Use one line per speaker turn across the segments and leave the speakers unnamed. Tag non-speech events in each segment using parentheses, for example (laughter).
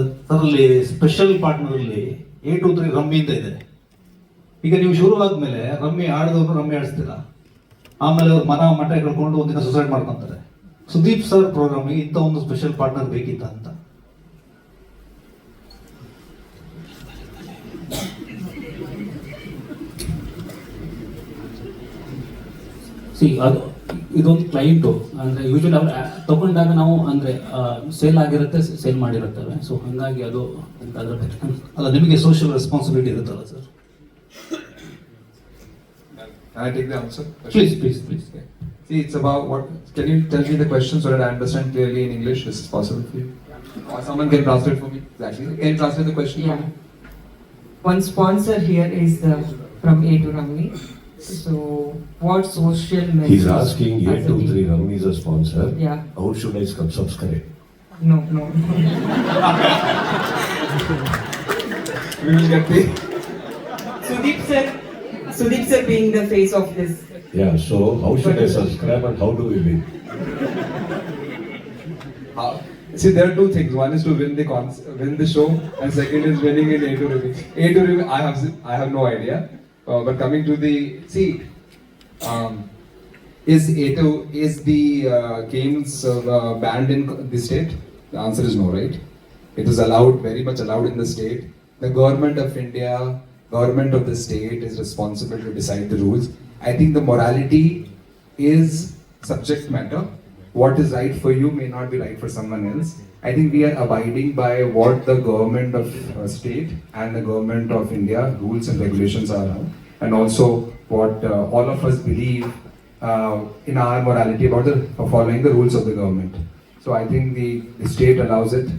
ಅದರಲ್ಲಿ ಸ್ಪೆಷಲ್ ಪಾರ್ಟ್ನರಲ್ಲಿ A two three rummy ಅಂತ ಇದೆ. ಈಗ ನೀವು ಶುರು ಆದ್ಮೇಲೆ ರಮ್ಮಿ ಆಡಿದವರು ರಮ್ಮಿ ಆಡಿಸ್ತೀರಾ? ಆಮೇಲೆ ಅವ್ರು ಮನ ಮಠ ಕಳ್ಕೊಂಡು ಒಂದಿನ ಸುಸೈಡ್ ಮಾಡ್ಕೊಂತಾರೆ. ಸುದೀಪ್ ಸರ್ ಪ್ರೋಗ್ರಾಮಿಗೆ ಇಂಥ ಒಂದು ಸ್ಪೆಷಲ್ ಪಾರ್ಟ್ನರ್ ಬೇಕಿತ್ತ ಅಂತ.
ಸಿ ಅದು ಇದೊಂದು ಕ್ಲೈಂಟು ಅಂದರೆ ಯೂಶಲಿ ಅವ್ರು ಆ- ತಗೊಂಡಾಗ ನಾವು ಅಂದರೆ ಸೇಲ್ ಆಗಿರುತ್ತೆ ಸೇಲ್ ಮಾಡಿರುತ್ತೇವೆ ಸೊ ಹಾಗಾಗಿ ಅದು ಅದ್ರ ಬಗ್ಗೆ
ಅಲ್ಲ ನಿಮಗೆ ಸೋಷಿಯಲ್ ರೆಸ್ಪಾನ್ಸಿಬಿಲಿಟಿ ಇರುತ್ತಲ್ಲ sir
Can I take the answer?
Please please please
See, it's about what. Can you tell me the question so that I understand clearly in English? Is it possible for you? Or someone can translate for me. Exactly. Can you translate the question? for
Yeah.
me?
One sponsor here is the, from A to Ramli. So what social message?
He's asking
as a
A23
team?
Ram is a sponsor.
Yeah,
How should I sub- subscribe?
no, no.
We will get the.
Sudeep sir, Sudeep sir being the face of this.
Yeah, so how should I subscribe and how do we win?
How? See, there are two things. One is to win the cons- win the show, and second is winning in A to review. A to review, I have I have no idea. Uh, but coming to the see, um, is A to is the uh, games uh, banned in the state? The answer is no, right? It is allowed, very much allowed in the state. The government of India, government of the state is responsible to decide the rules. I think the morality is subject matter. What is right for you may not be right for someone else. I think we are abiding by what the government of uh, state and the government of India rules and regulations are, and also what uh, all of us believe uh, in our morality about the following the rules of the government. So I think the, the state allows it,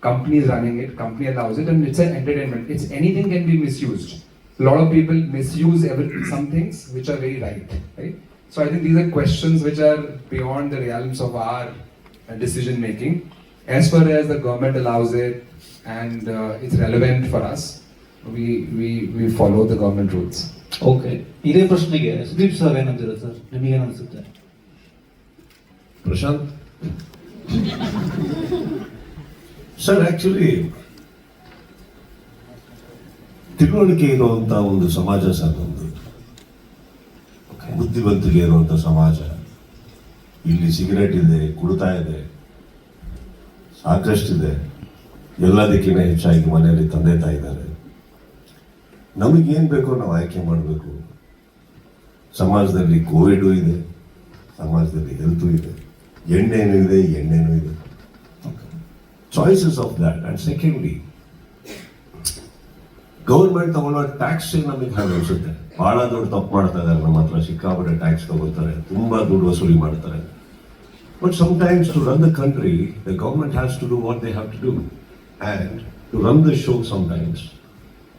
company is running it, company allows it, and it's an entertainment. It's anything can be misused. A lot of people misuse every, some things which are very right, right? So I think these are questions which are beyond the realms of our uh, decision making. As far as the government allows it and uh, it's relevant for us, we, we, we follow the government rules.
Okay ಇದೇ ಪ್ರಶ್ನೆಗೆ Sudeep sir ಏನಂತೀರ sir ನಿಮಗೇನು ಅನಿಸುತ್ತೆ
Prashant? (laughs) Sir actually ತಿಳುವಳಿಕೆ ಇರುವಂತ ಒಂದು ಸಮಾಜ sir ನಮ್ದು ಬುದ್ಧಿವಂತಿಕೆ ಇರುವಂಥ ಸಮಾಜ. ಇಲ್ಲಿ ಸಿಗರೇಟ್ ಇದೆ, ಕುಡಿತಾ ಇದೆ, ಸಾಕಷ್ಟಿದೆ. ಎಲ್ಲದಕ್ಕಿಂತ ಹೆಚ್ಚಾಗಿ ಮನೆಯಲ್ಲಿ ತಂದೆ ತಾಯಿದ್ದಾರೆ ನಮಗೇನು ಬೇಕೋ ನಾವು ಆಯ್ಕೆ ಮಾಡಬೇಕು. ಸಮಾಜದಲ್ಲಿ ಕೋವಿಡು ಇದೆ, ಸಮಾಜದಲ್ಲಿ ಹೆಲ್ತು ಇದೆ, ಎಣ್ಣೆನೂ ಇದೆ ಎಣ್ಣೆನೂ ಇದೆ. Choices of that and secondly government ತಗೊಳ್ಳೋ ಟ್ಯಾಕ್ಸ್ ನಮಗೆ ಹಾಗೆ ಅನಿಸುತ್ತೆ ಬಹಳ ದೊಡ್ಡ ತಪ್ಪು ಮಾಡ್ತಾ ಇದ್ದಾರೆ ನಮ್ಮ ಹತ್ರ ಸಿಕ್ಕಾಪಟ್ಟೆ ಟ್ಯಾಕ್ಸ್ ತಗೋತಾರೆ ತುಂಬಾ ದುಡ್ಡು ವಸೂಲಿ ಮಾಡ್ತಾರೆ. But sometimes to run the country the government has to do what they have to do and to run the show sometimes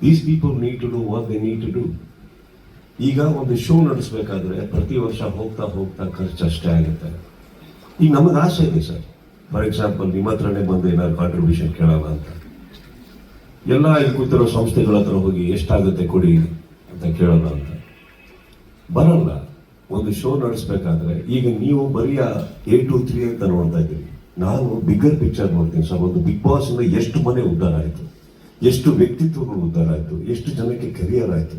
these people need to do what they need to do ಈಗ ಒಂದು show ನಡೆಸಬೇಕಾದ್ರೆ ಪ್ರತಿ ವರ್ಷ ಹೋಗ್ತಾ ಹೋಗ್ತಾ ಖರ್ಚು ಅಷ್ಟೇ ಆಗುತ್ತೆ. ಈಗ ನಮಗೆ ಆಸೆ ಇದೆ ಸರ್. ಫಾರ್ ಎಕ್ಸಾಂಪಲ್ ನಿಮ್ಮ ಹತ್ರನೇ ಬಂದು ಏನಾದ್ರು ಕಾಂಟ್ರಿಬ್ಯೂಷನ್ ಕೇಳೋಣ ಅಂತ. ಎಲ್ಲ ಇಲ್ಲಿ ಕೂತಿರೋ ಸಂಸ್ಥೆಗಳ ಹತ್ರ ಹೋಗಿ ಎಷ್ಟಾಗುತ್ತೆ ಕೊಡಿ ಅಂತ ಕೇಳೋಣ ಅಂತ. ಬರಲ್ಲ, ಒಂದು ಶೋ ನಡೆಸ್ಬೇಕಾದ್ರೆ ಈಗ ನೀವು ಬರೀ ಎ ಟು ತ್ರೀ ಅಂತ ನೋಡ್ತಾ ಇದ್ದೀವಿ ನಾನು ಬಿಗ್ಗರ್ ಪಿಕ್ಚರ್ ನೋಡ್ತೀನಿ ಸರ್, ಒಂದು ಬಿಗ್ ಬಾಸ್ ಇಂದ ಎಷ್ಟು ಮನೆ ಉದ್ಧಾರ ಆಯಿತು, ಎಷ್ಟು ವ್ಯಕ್ತಿತ್ವಗಳು ಉದ್ಧಾರ ಆಯಿತು, ಎಷ್ಟು ಜನಕ್ಕೆ ಕೆರಿಯರ್ ಆಯ್ತು.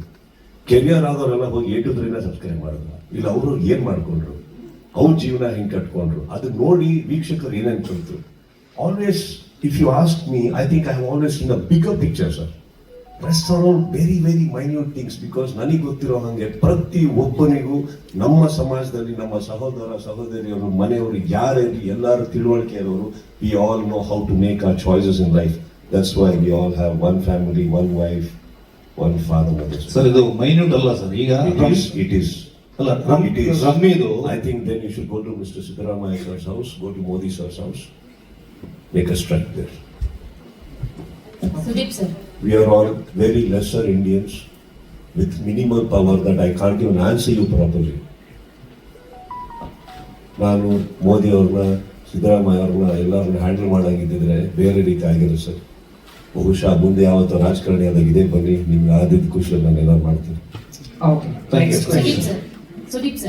ಕೆರಿಯರ್ ಆದವರೆಲ್ಲ ಹೋಗಿ ಟು ತ್ರೀನ ಸಬ್ಸ್ಕ್ರೈಬ್ ಮಾಡಲ್ಲ ಇಲ್ಲ, ಅವರು ಏನು ಮಾಡ್ಕೊಂಡ್ರು? ಅವ್ರ ಜೀವನ ಹೆಂಗೆ ಕಟ್ಕೊಂಡ್ರು? ಅದು ನೋಡಿ ವೀಕ್ಷಕರು ಏನೇನು ಕಲ್ತು always if you ask me I think I have always in a bigger picture sir rest very very minute things because ನನಗೆ ಗೊತ್ತಿರೋ ಹಾಗೆ ಪ್ರತಿ ಒಬ್ಬನಿಗೂ ನಮ್ಮ ಸಮಾಜದಲ್ಲಿ ನಮ್ಮ ಸಹೋದರ ಸಹೋದರಿಯರು ಮನೆಯವರು ಯಾರಿರಲಿ ಎಲ್ಲರೂ ತಿಳುವಳಿಕೆ ಇರೋರು we all know how to make our choices in life that's why we all have one family one wife one father mother
sir ಇದು ಮೈನ್ಯೂಟ್ ಅಲ್ಲ ಸರ್ ಈಗ
ಇಟ್ ಈಸ್
ಅಲ್ಲ it
is is.
ರಮ್ಮಿದು
I think then you should go to mister Siddaramaiah sir's house go to Modi sir's house, make a strike there.
Sudeep sir
We are all very lesser Indians with minimal power that I can't even answer you properly. ನಾನು ಮೋದಿ ಅವ್ರನ್ನ ಸಿದ್ದರಾಮಯ್ಯ ಅವ್ರನ್ನ ಎಲ್ಲರನ್ನ handle ಮಾಡಾಗಿದ್ದಿದ್ರೆ ಬೇರೆ ರೀತಿ ಆಗಿರೋ sir. ಬಹುಶಃ ಮುಂದೆ ಯಾವತ್ತೋ ರಾಜಕಾರಣಿ ಆದಾಗ ಇದೇ ಬನ್ನಿ ನಿಮ್ಗೆ ಆದಿದ್ದ ಖುಷಿಯಲ್ಲಿ ನಾನು ಎಲ್ಲ ಮಾಡ್ತೀನಿ